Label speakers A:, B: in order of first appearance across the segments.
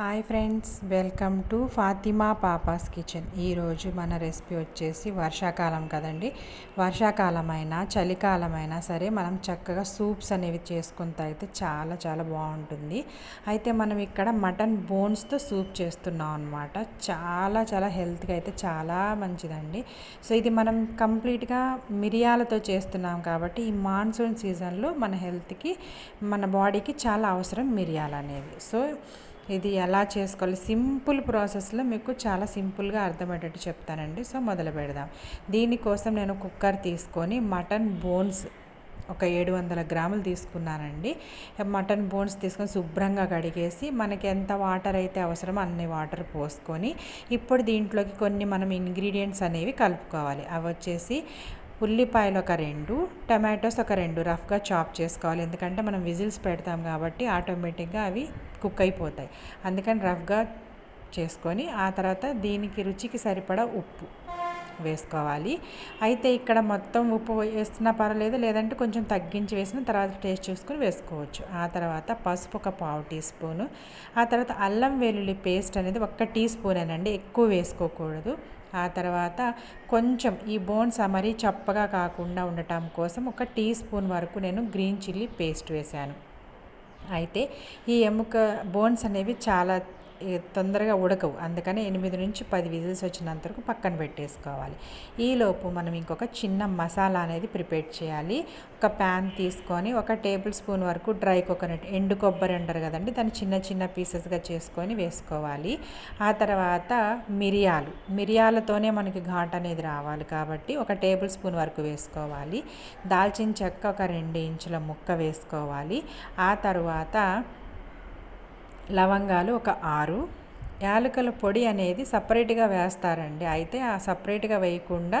A: Hi friends welcome to Fatima Papa's kitchen. ఈరోజు మన recipe వచ్చేసి వర్షాకాలం కదండి. వర్షాకాలం అయినా చలికాలం అయినా సరే మనం చక్కగా సూప్స్ అనేవి చేసుకుంటే అయితే చాలా చాలా బాగుంటుంది. అయితే మనం ఇక్కడ మటన్ బోన్స్తో సూప్ చేస్తున్నాం అనమాట చాలా చాలా హెల్త్గా అయితే చాలా మంచిదండి. సో ఇది మనం కంప్లీట్గా మిరియాలతో చేస్తున్నాం కాబట్టి ఈ మాన్సూన్ సీజన్లో మన హెల్త్కి మన బాడీకి చాలా అవసరం మిరియాలు అనేవి సో ఇది ఎలా చేసుకోవాలి? సింపుల్ ప్రాసెస్లో మీకు చాలా సింపుల్గా అర్థమయ్యేటట్టు చెప్తానండి. సో మొదలు పెడదాం. దీనికోసం నేను కుక్కర్ తీసుకొని మటన్ బోన్స్ ఒక ఏడు వందల గ్రాములు తీసుకున్నానండి. మటన్ బోన్స్ తీసుకొని శుభ్రంగా కడిగేసి మనకి ఎంత వాటర్ అయితే అవసరమో అన్ని వాటర్ పోసుకొని ఇప్పుడు దీంట్లోకి కొన్ని మనం ఇంగ్రీడియంట్స్ అనేవి కలుపుకోవాలి. అవి వచ్చేసి ఉల్లిపాయలు ఒక రెండు టమాటోస్ ఒక రెండు రఫ్గా చాప్ చేసుకోవాలి. ఎందుకంటే మనం విజిల్స్ పెడతాం కాబట్టి ఆటోమేటిక్గా అవి కుక్ అయిపోతాయి. అందుకని రఫ్గా చేసుకొని ఆ తర్వాత దీనికి రుచికి సరిపడా ఉప్పు. వేసుకోవాలి. అయితే ఇక్కడ మొత్తం ఉప్పు వేస్తున్నా పర్వాలేదు లేదంటే కొంచెం తగ్గించి వేసిన తర్వాత టేస్ట్ చూసుకుని వేసుకోవచ్చు. ఆ తర్వాత పసుపు ఒక పావు టీ స్పూను ఆ తర్వాత అల్లం వెల్లుల్లి పేస్ట్ అనేది ఒక్క టీ స్పూనేనండి ఎక్కువ వేసుకోకూడదు. ఆ తర్వాత కొంచెం ఈ బోన్స్ మరీ చప్పగా కాకుండా ఉండటం కోసం ఒక టీ స్పూన్ వరకు నేను గ్రీన్ చిల్లీ పేస్ట్ వేశాను. అయితే ఈ ఎముక బోన్స్ అనేవి చాలా తొందరగా ఉడకవు. అందుకని ఎనిమిది నుంచి పది విజిల్స్ వచ్చినంత వరకు పక్కన పెట్టేసుకోవాలి. ఈలోపు మనం ఇంకొక చిన్న మసాలా అనేది ప్రిపేర్ చేయాలి. ఒక ప్యాన్ తీసుకొని ఒక టేబుల్ స్పూన్ వరకు డ్రై కోకోనట్ ఎండు కొబ్బరి అంటారు కదండి దాన్ని చిన్న చిన్న పీసెస్గా చేసుకొని వేసుకోవాలి. ఆ తర్వాత మిరియాలు. మిరియాలతోనే మనకి ఘాట్ అనేది రావాలి కాబట్టి ఒక టేబుల్ స్పూన్ వరకు వేసుకోవాలి. దాల్చిన చెక్క ఒక రెండు ఇంచుల ముక్క వేసుకోవాలి. ఆ తర్వాత లవంగాలు ఒక ఆరు. యాలకుల పొడి అనేది సపరేట్గా వేస్తారండి. అయితే ఆ సపరేట్గా వేయకుండా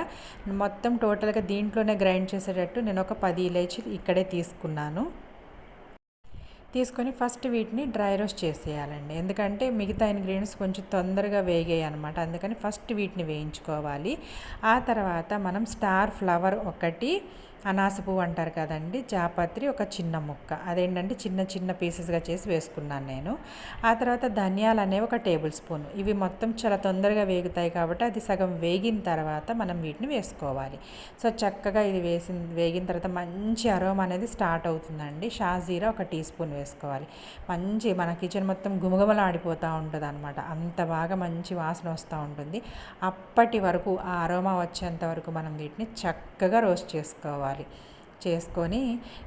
A: మొత్తం టోటల్గా దీంట్లోనే గ్రైండ్ చేసేటట్టు నేను ఒక పది ఇలైచి ఇక్కడే తీసుకున్నాను. తీసుకొని ఫస్ట్ వీటిని డ్రై రోస్ట్ చేసేయాలండి. ఎందుకంటే మిగతా ఇంగ్రీడియంట్స్ కొంచెం తొందరగా వేగాయి అనమాట అందుకని ఫస్ట్ వీటిని వేయించుకోవాలి. ఆ తర్వాత మనం స్టార్ ఫ్లవర్ ఒకటి పువ్వు అంటారు కదండి. జాపత్రి ఒక చిన్న ముక్క. అదేంటంటే చిన్న చిన్న పీసెస్గా చేసి వేసుకున్నాను నేను. ఆ తర్వాత ధనియాలు అనేవి ఒక టేబుల్ స్పూన్ ఇవి మొత్తం చాలా తొందరగా వేగుతాయి కాబట్టి అది సగం వేగిన తర్వాత మనం వీటిని వేసుకోవాలి. సో చక్కగా ఇది వేసిన వేగిన తర్వాత మంచి అరోమా అనేది స్టార్ట్ అవుతుందండి. షాజీరా ఒక టీ స్పూన్ వేసుకోవాలి. మంచి మన కిచెన్ మొత్తం గుమగుమలాడిపోతూ ఉంటుంది అనమాట అంత బాగా మంచి వాసన వస్తూ ఉంటుంది. అప్పటి వరకు ఆ అరోమా వచ్చేంత వరకు మనం వీటిని చక్కగా రోస్ట్ చేసుకోవాలి. చేసుకోవాలి. చేసుకొని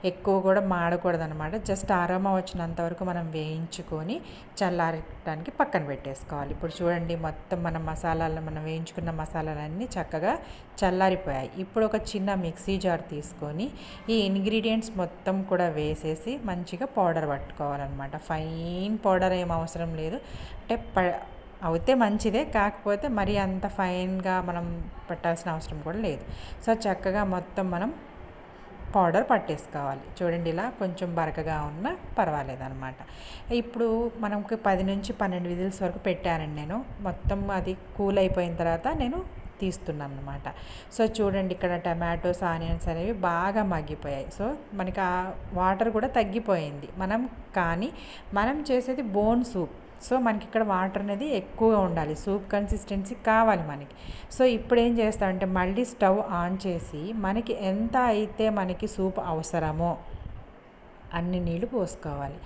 A: ఎక్కువ కూడా మాడకూడదు అనమాట జస్ట్ ఆరోమా వచ్చినంత వరకు మనం వేయించుకొని చల్లారడానికి పక్కన పెట్టేసుకోవాలి. ఇప్పుడు చూడండి మొత్తం మన మసాలాలు మనం వేయించుకున్న మసాలాలన్నీ చక్కగా చల్లారిపోయాయి. ఇప్పుడు ఒక చిన్న మిక్సీ జార్ తీసుకొని ఈ ఇంగ్రీడియంట్స్ మొత్తం కూడా వేసేసి మంచిగా పౌడర్ పట్టుకోవాలన్నమాట. ఫైన్ పౌడర్ ఏం అవసరం లేదు. అంటే ప అవుతే మంచిదే కాకపోతే మరీ అంత ఫైన్గా మనం పెట్టాల్సిన అవసరం కూడా లేదు. సో చక్కగా మొత్తం మనం పౌడర్ పట్టేసుకోవాలి. చూడండి ఇలా కొంచెం బరకగా ఉన్నా పర్వాలేదు అనమాట ఇప్పుడు మనకు పది నుంచి పన్నెండు విజిల్స్ వరకు పెట్టానండి నేను. మొత్తం అది కూల్ అయిపోయిన తర్వాత నేను తీస్తున్నాను అనమాట సో చూడండి ఇక్కడ టమాటోస్ ఆనియన్స్ అనేవి బాగా మగ్గిపోయాయి. సో మనకి ఆ వాటర్ కూడా తగ్గిపోయింది. మనం కానీ మనం చేసేది బోన్ సూప్. సో మనకి ఇక్కడ వాటర్ అనేది ఎక్కువగా ఉండాలి. సూప్ కన్సిస్టెన్సీ కావాలి మనకి. సో ఇప్పుడు ఏం చేస్తామంటే మళ్ళీ స్టవ్ ఆన్ చేసి మనకి ఎంత అయితే మనకి సూప్ అవసరమో అన్ని నీళ్ళు పోసుకోవాలి.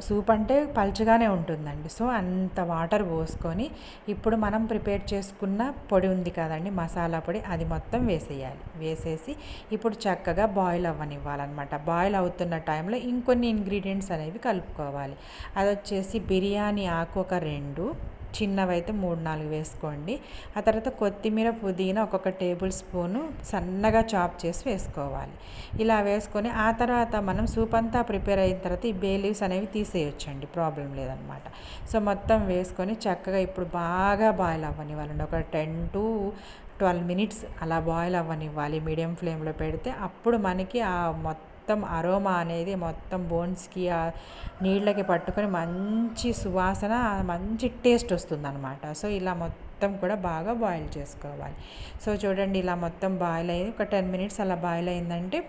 A: సూప్ అంటే పల్చగానే ఉంటుందండి. సో అంత వాటర్ పోసుకొని ఇప్పుడు మనం ప్రిపేర్ చేసుకున్న పొడి ఉంది కదండి మసాలా పొడి అది మొత్తం వేసేయాలి. వేసేసి ఇప్పుడు చక్కగా బాయిల్ అవ్వనివ్వాలన్నమాట. బాయిల్ అవుతున్న టైంలో ఇంకొన్ని ఇంగ్రీడియంట్స్ అనేవి కలుపుకోవాలి. అది వచ్చేసి బిర్యానీ ఆకు ఒక రెండు చిన్నవైతే మూడు నాలుగు వేసుకోండి. ఆ తర్వాత కొత్తిమీర పుదీనా ఒక్కొక్క టేబుల్ స్పూను సన్నగా చాప్ చేసి వేసుకోవాలి. ఇలా వేసుకొని ఆ తర్వాత మనం సూప్ అంతా ప్రిపేర్ అయిన తర్వాత ఈ బే లీవ్స్ అనేవి తీసేయొచ్చండి ప్రాబ్లం లేదనమాట. సో మొత్తం వేసుకొని చక్కగా ఇప్పుడు బాగా బాయిల్ అవ్వనివ్వాలండి. ఒక టెన్ టు ట్వెల్వ్ మినిట్స్ అలా బాయిల్ అవ్వనివ్వాలి. మీడియం ఫ్లేమ్లో పెడితే అప్పుడు మనకి ఆ మొత్తం మొత్తం అరోమా అనేది మొత్తం బోన్స్కి ఆ నీళ్ళకి పట్టుకొని మంచి సువాసన మంచి టేస్ట్ వస్తుంది అనమాట సో ఇలా మొత్తం కూడా బాగా బాయిల్ చేసుకోవాలి. సో చూడండి ఇలా మొత్తం బాయిల్ అయ్యి ఒక టెన్ మినిట్స్ అలా బాయిల్ అయిందంటే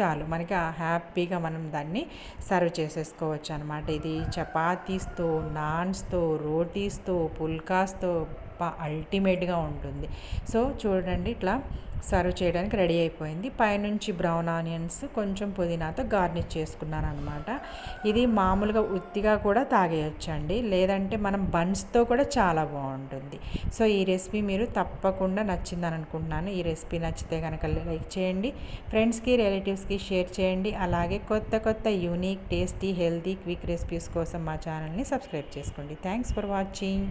A: చాలు. మనకి హ్యాపీగా మనం దాన్ని సర్వ్ చేసేసుకోవచ్చు అనమాట ఇది చపాతీస్తో నాన్స్తో రోటీస్తో పుల్కాస్తో అల్టిమేట్గా ఉంటుంది. సో చూడండి ఇట్లా సర్వ్ చేయడానికి రెడీ అయిపోయింది. పైనుంచి బ్రౌన్ ఆనియన్స్ కొంచెం పుదీనాతో గార్నిష్ చేసుకున్నాను అనమాట ఇది మామూలుగా ఉత్తిగా కూడా తాగేయచ్చండి. లేదంటే మనం బన్స్తో కూడా చాలా బాగుంటుంది. సో ఈ రెసిపీ మీరు తప్పకుండా నచ్చిందని అనుకుంటున్నాను. ఈ రెసిపీ నచ్చితే కనుక లైక్ చేయండి. ఫ్రెండ్స్కి రిలేటివ్స్కి షేర్ చేయండి. అలాగే కొత్త కొత్త unique tasty healthy quick recipes కోసం మా ఛానల్ని సబ్స్క్రైబ్ చేసుకోండి. Thanks for watching.